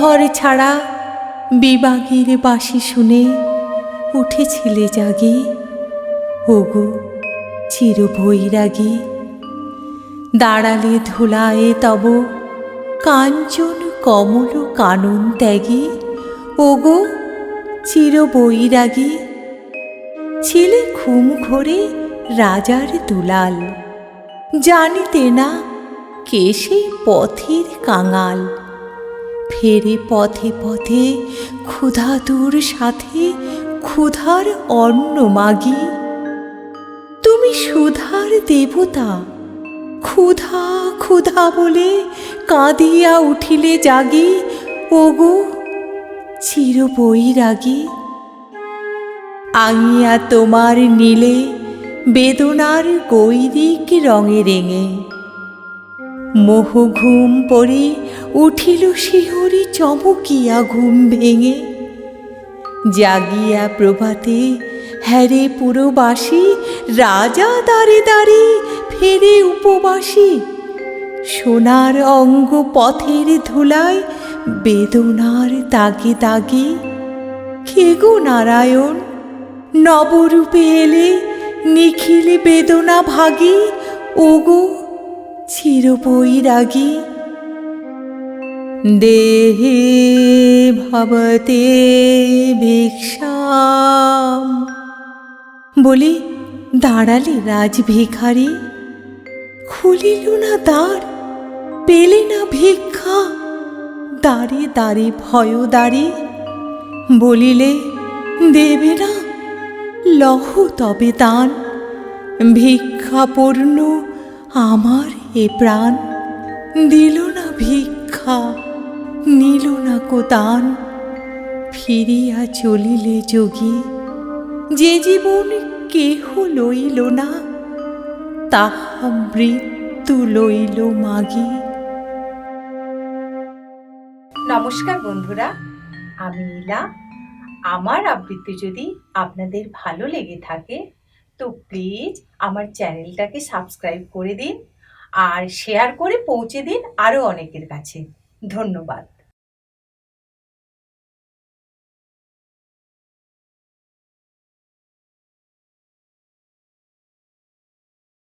ঘর ছাড়া বিবাগের বাসি শুনে উঠেছিলে জাগে। ওগো চির বৈরাগী দাঁড়ালে ধুলায়ে তব কাঞ্চন কমল কানন ত্যাগী। ওগো চির বৈরাগী ছিলে ঘুম ঘরে রাজার দুলাল। জানিতে না কে সেই পথের কাঙাল। ফেরে পথে পথে ক্ষুধাতুর সাথে ক্ষুধার অন্ন মাগি। তুমি সুধার দেবতা, ক্ষুধা ক্ষুধা বলে কাঁদিয়া উঠিলে জাগি, ওগো চির বৈরাগী আঙিয়া তোমার নীলে বেদনার গৈরিক রঙে রেঙে। মোহ ঘুম পড়ে উঠিল শিহরি চমকিয়া ঘুম ভেঙে। জাগিয়া প্রভাতে হ্যারে পুরবাসী, রাজা দাঁড়ে দাঁড়ে, ফেরে উপবাসী। সোনার অঙ্গ পথের ধুলায় বেদনার দাগে দাগে কে গো নারায়ণ, নবরূপে এলে নিখিলে বেদনা ভাগী। ওগো, চির দেহে ভবতে ভিক্ষাম। বলি, দাঁড়ালে রাজ ভিখারি খুলিল না দ্বার, পেলে না ভিক্ষা দাঁড়ে দাঁড়ে ভয় দাঁড়ে বলিলে দেবে না লহ তবে দান, ভিক্ষাপূর্ণ আমার এ প্রাণ। দিল না ভিক্ষা। নিল না কোদান ফিরিয়া চলিলে যোগী, যে জীবন কেহ লইল না, তাহা মৃত্যু লইল মাগি। নমস্কার বন্ধুরা, আমি ইলা আমার আবৃত্তি যদি আপনাদের ভালো লেগে থাকে, তো প্লিজ আমার চ্যানেলটাকে সাবস্ক্রাইব করে দিন আর শেয়ার করে পৌঁছে দিন আরও অনেকের কাছে। ধন্যবাদ।